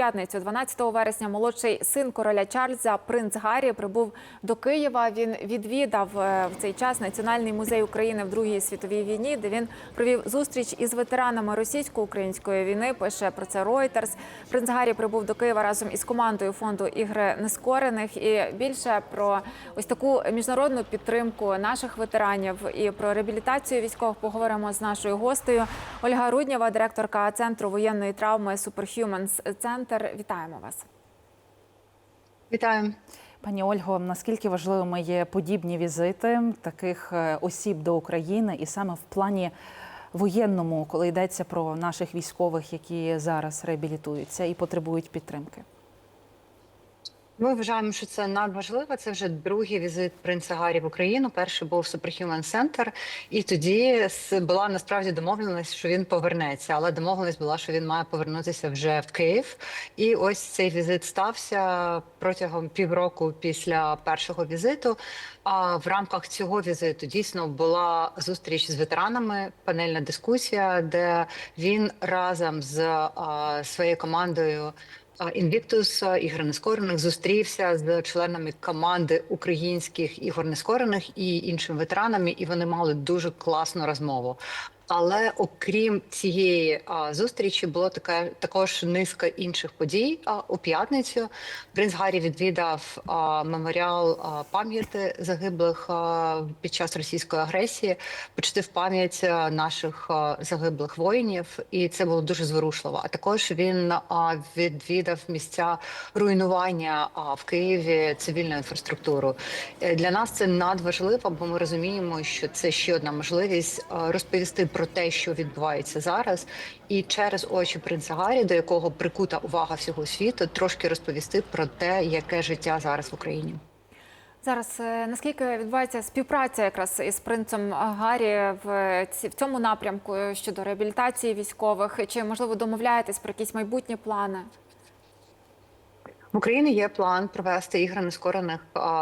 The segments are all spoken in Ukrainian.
П'ятницю, 12 вересня, молодший син короля Чарльза, принц Гаррі, прибув до Києва. Він відвідав е, в цей час Національний музей України в Другій світовій війні, де він провів зустріч із ветеранами російсько-української війни. Пише про це Reuters. Принц Гаррі прибув до Києва разом із командою фонду ігри нескорених. І більше про ось таку міжнародну підтримку наших ветеранів і про реабілітацію військових поговоримо з нашою гостею Ольга Руднєва, директорка центру воєнної травми Superhumans Центр. Вітаємо вас. Вітаю. Пані Ольго, наскільки важливими є подібні візити таких е, осіб до України, і саме в плані воєнному, коли йдеться про наших військових, які зараз реабілітуються і потребують підтримки? Ми вважаємо, що це надважливо. Це вже другий візит принца Гаррі в Україну. Перший був Superhuman Center, і тоді була насправді домовленість, що він повернеться. Але домовленість була, що він має повернутися вже в Київ. І ось цей візит стався протягом півроку після першого візиту. А в рамках цього візиту дійсно була зустріч з ветеранами, панельна дискусія, де він разом з а, своєю командою. Інвіктус ігор нескорених зустрівся з членами команди українських ігор нескорених і іншими ветеранами, і вони мали дуже класну розмову. Але окрім цієї а, зустрічі, було така також низка інших подій. А у п'ятницю принц Гаррі відвідав а, меморіал пам'яті загиблих а, під час російської агресії, почтив пам'ять наших а, загиблих воїнів, і це було дуже зворушливо. А також він а, відвідав місця руйнування а, в Києві цивільну інфраструктуру. Е, Для нас це надважливо, бо ми розуміємо, що це ще одна можливість розповісти про те, що відбувається зараз, і через очі принца Гаррі, до якого прикута увага всього світу, трошки розповісти про те, яке життя зараз в Україні. Зараз е, наскільки відбувається співпраця якраз із принцем Гаррі в в цьому напрямку е, щодо реабілітації військових? Чи можливо домовляєтесь про якісь майбутні плани? В Україні є план провести ігри нескорених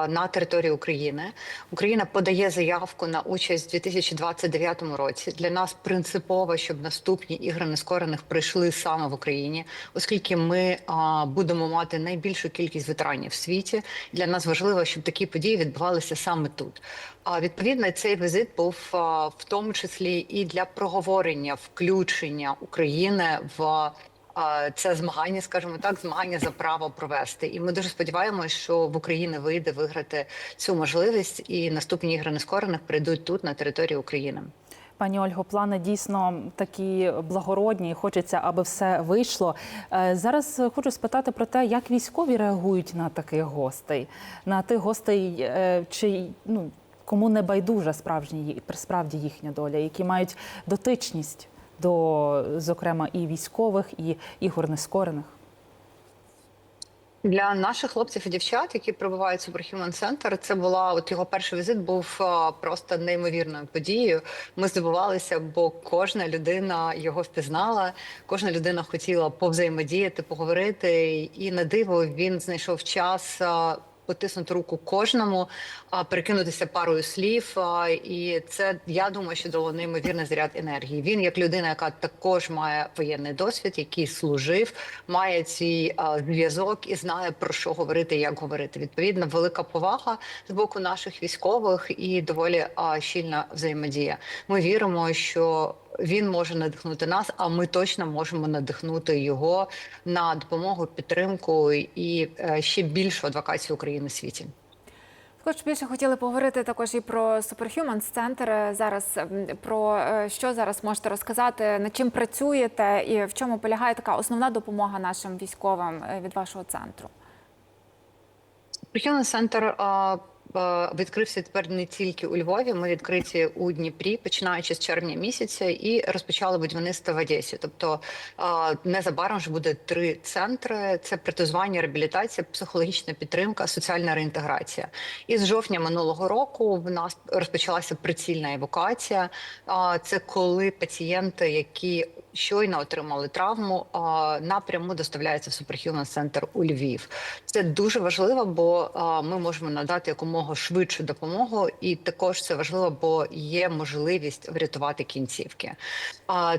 на території України. Україна подає заявку на участь у 2029 році. Для нас принципово, щоб наступні ігри нескорених прийшли саме в Україні, оскільки ми будемо мати найбільшу кількість ветеранів в світі. Для нас важливо, щоб такі події відбувалися саме тут. А відповідно, цей візит був в тому числі і для проговорення включення України в. Це змагання, скажімо так, змагання за право провести. І ми дуже сподіваємося, що в Україні вийде виграти цю можливість, і наступні ігри нескорених прийдуть тут на території України. Пані Ольго, плани дійсно такі благородні. Хочеться, аби все вийшло. Е, Зараз хочу спитати про те, як військові реагують на таких гостей, на тих гостей, е, чи ну кому не байдужа справжні справді їхня доля, які мають дотичність до, зокрема, і військових, і ігор нескорених. Для наших хлопців і дівчат, які прибувають в Superhuman Center, це була от його перший візит був просто неймовірною подією. Ми здивувалися, бо кожна людина його впізнала, кожна людина хотіла повзаємодіяти, поговорити. І на диво він знайшов час. Потиснути руку кожному, а, перекинутися парою слів, і це я думаю, що дало неймовірний заряд енергії. Він, як людина, яка також має воєнний досвід, який служив, має цей зв'язок і знає про що говорити, як говорити. Відповідно, велика повага з боку наших військових і доволі щільна взаємодія. Ми віримо, що він може надихнути нас, а ми точно можемо надихнути його на допомогу, підтримку і е, ще більшу адвокацію України в світі. Також більше хотіли поговорити також і про Superhumans Центр. Зараз про е, що зараз можете розказати, над чим працюєте і в чому полягає така основна допомога нашим військовим е, від вашого центру? Прихильний центр відкрився тепер не тільки у Львові. Ми відкриті у Дніпрі, починаючи з червня місяця, і розпочали будівництво в Одесі. Тобто незабаром вже буде три центри: це протезування, реабілітація, психологічна підтримка, соціальна реінтеграція. І з жовтня минулого року в нас розпочалася прицільна евакуація. Це коли пацієнти, які щойно отримали травму, напряму доставляються в Superhuman Center у Львів. Це дуже важливо, бо ми можемо надати якомога швидшу допомогу, і також це важливо, бо є можливість врятувати кінцівки.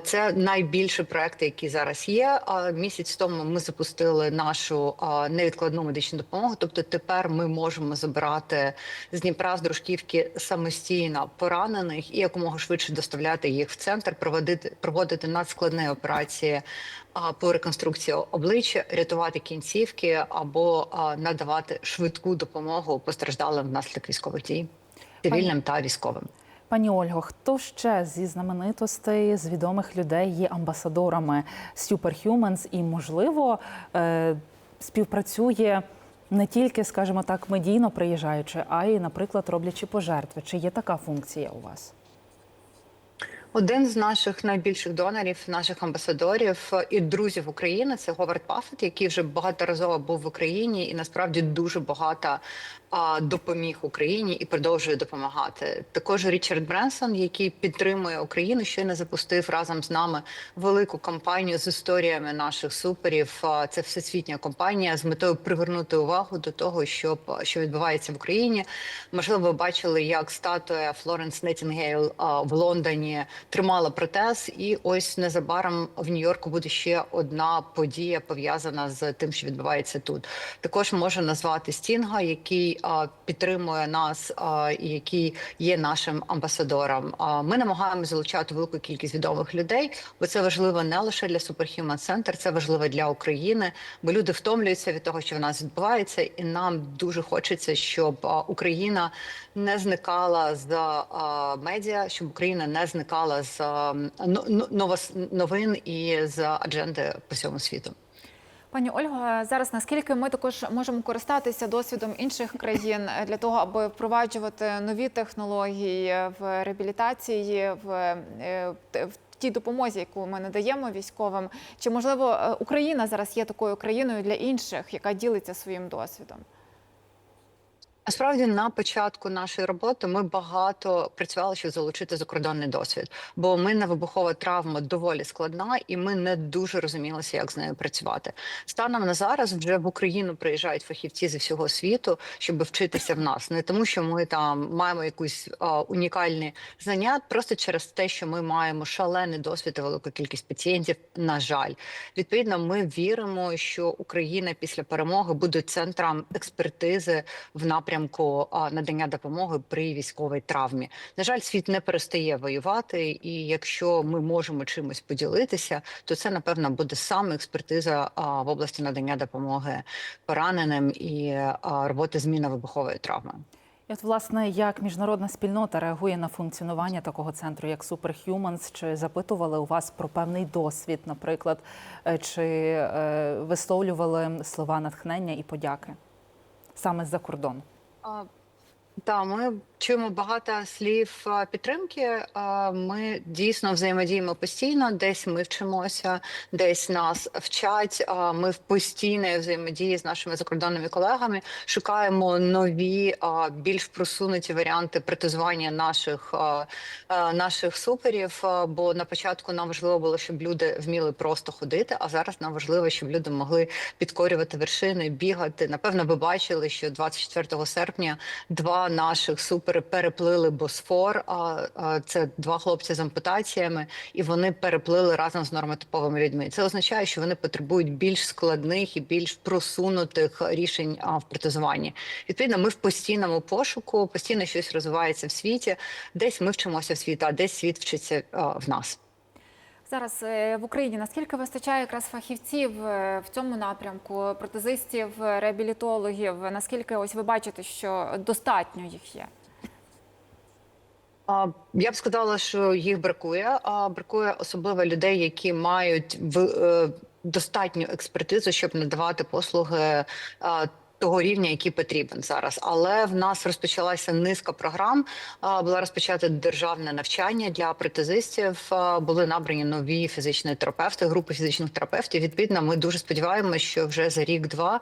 Це найбільший проект, який зараз є. Місяць тому ми запустили нашу невідкладну медичну допомогу. Тобто тепер ми можемо забирати з Дніпра з дружківки самостійно поранених і якомога швидше доставляти їх в центр, проводити проводити надскладні операції по реконструкції обличчя, рятувати кінцівки або надавати швидку допомогу постраждалим внаслідок військових дій, цивільним та військовим. Пані Ольго, хто ще зі знаменитостей, з відомих людей є амбасадорами Superhumans і, можливо, е, співпрацює не тільки, скажімо так, медійно приїжджаючи, а й, наприклад, роблячи пожертви. Чи є така функція у вас? Один з наших найбільших донорів, наших амбасадорів і друзів України це Говард Паффет, який вже багаторазово був в Україні і насправді дуже багато а, допоміг Україні і продовжує допомагати. Також Річард Бренсон, який підтримує Україну, щойно запустив разом з нами велику кампанію з історіями наших суперів. Це всесвітня кампанія з метою привернути увагу до того, що, що відбувається в Україні. Можливо, ви бачили, як статуя Флоренс Неттінгейл в Лондоні тримала протез, і ось незабаром в Нью-Йорку буде ще одна подія пов'язана з тим, що відбувається тут. Також можу назвати Стінга, який а, підтримує нас а, і який є нашим амбасадором. А, ми намагаємося залучати велику кількість відомих людей, бо це важливо не лише для Superhuman Center, це важливо для України, бо люди втомлюються від того, що в нас відбувається, і нам дуже хочеться, щоб Україна не зникала з медіа, щоб Україна не зникала з а, но- но- новос- новин і з адженди по всьому світу. Пані Ольго, зараз наскільки ми також можемо користатися досвідом інших країн для того, аби впроваджувати нові технології в реабілітації, в, е, в тій допомозі, яку ми надаємо військовим? Чи можливо е, Україна зараз є такою країною для інших, яка ділиться своїм досвідом? Насправді на початку нашої роботи ми багато працювали, щоб залучити закордонний досвід, бо минна вибухова травма доволі складна, і ми не дуже розумілися, як з нею працювати. Станом на зараз вже в Україну приїжджають фахівці зі всього світу, щоб вчитися в нас, не тому, що ми там маємо якусь а, унікальні знання, просто через те, що ми маємо шалений досвід і велику кількість пацієнтів. На жаль, відповідно, ми віримо, що Україна після перемоги буде центром експертизи в напрямку а, надання допомоги при військовій травмі. На жаль, світ не перестає воювати, і якщо ми можемо чимось поділитися, то це напевно буде саме експертиза в області надання допомоги пораненим і роботи зміна вибухової травми. І от, власне, як міжнародна спільнота реагує на функціонування такого центру, як Superhumans? Чи запитували у вас про певний досвід, наприклад, е, чи е, висловлювали слова натхнення і подяки саме з-за кордону? А, Та ми чуємо багато слів підтримки. Ми дійсно взаємодіємо постійно. Десь ми вчимося, десь нас вчать. А, Ми в постійній взаємодії з нашими закордонними колегами шукаємо нові, більш просунуті варіанти протезування наших наших суперів. Бо на початку нам важливо було, щоб люди вміли просто ходити. А зараз нам важливо, щоб люди могли підкорювати вершини, бігати. Напевно, ви бачили, що 24 серпня два наших супери переплили Босфор. А це два хлопці з ампутаціями, і вони переплили разом з нормотиповими людьми. Це означає, що вони потребують більш складних і більш просунутих рішень в протезуванні. Відповідно, ми в постійному пошуку, постійно щось розвивається в світі. Десь ми вчимося в світі, а десь світ вчиться в нас. Зараз е, в Україні наскільки вистачає якраз фахівців е, в цьому напрямку, протезистів, реабілітологів? Наскільки ось ви бачите, що достатньо їх є? Я б сказала, що їх бракує. А бракує особливо людей, які мають в е, достатню експертизу, щоб надавати послуги. Того рівня, який потрібен зараз. Але в нас розпочалася низка програм. Була розпочата державне навчання для протезистів. Були набрані нові фізичні терапевти, групи фізичних терапевтів. Відповідно, ми дуже сподіваємося, що вже за рік-два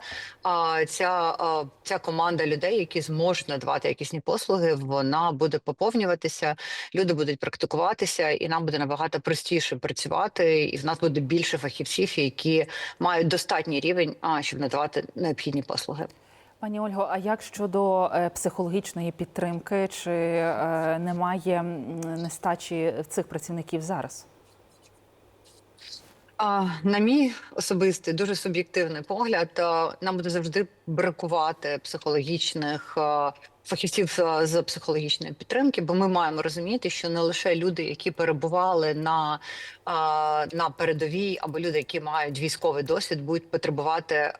ця, ця команда людей, які зможуть надавати якісні послуги, вона буде поповнюватися. Люди будуть практикуватися, і нам буде набагато простіше працювати. І в нас буде більше фахівців, які мають достатній рівень, щоб надавати необхідні послуги. Пані Ольго, а як щодо е, психологічної підтримки, чи е, немає нестачі цих працівників зараз? На мій особистий дуже суб'єктивний погляд, нам буде завжди бракувати психологічних фахівців з психологічної підтримки, бо ми маємо розуміти, що не лише люди, які перебували на, на передовій, або люди, які мають військовий досвід, будуть потребувати.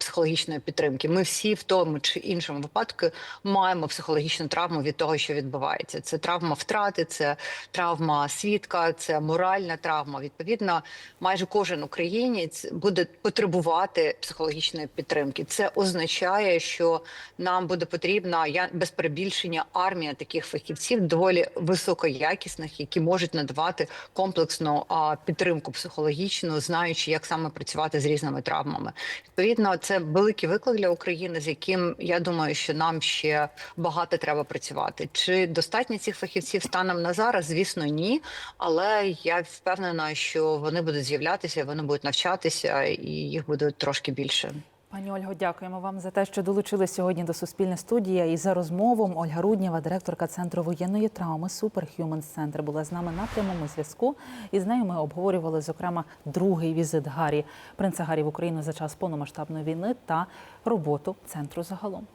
Психологічної підтримки. Ми всі в тому чи іншому випадку маємо психологічну травму від того, що відбувається. Це травма втрати, це травма свідка, це моральна травма. Відповідно, майже кожен українець буде потребувати психологічної підтримки. Це означає, що нам буде потрібна я без перебільшення армія таких фахівців, доволі високоякісних, які можуть надавати комплексну підтримку психологічну, знаючи, як саме працювати з різними травмами. Відповідно, це великий виклик для України, з яким я думаю, що нам ще багато треба працювати. Чи достатньо цих фахівців станом на зараз? Звісно, ні. Але я впевнена, що вони будуть з'являтися, вони будуть навчатися, і їх буде трошки більше. Пані Ольго, дякуємо вам за те, що долучились сьогодні до Суспільне студія і за розмову. Ольга Руднєва, директорка центру воєнної травми Superhumans Center, була з нами на прямому зв'язку. І з нею ми обговорювали зокрема другий візит Гаррі, принца Гаррі в Україну за час повномасштабної війни та роботу центру загалом.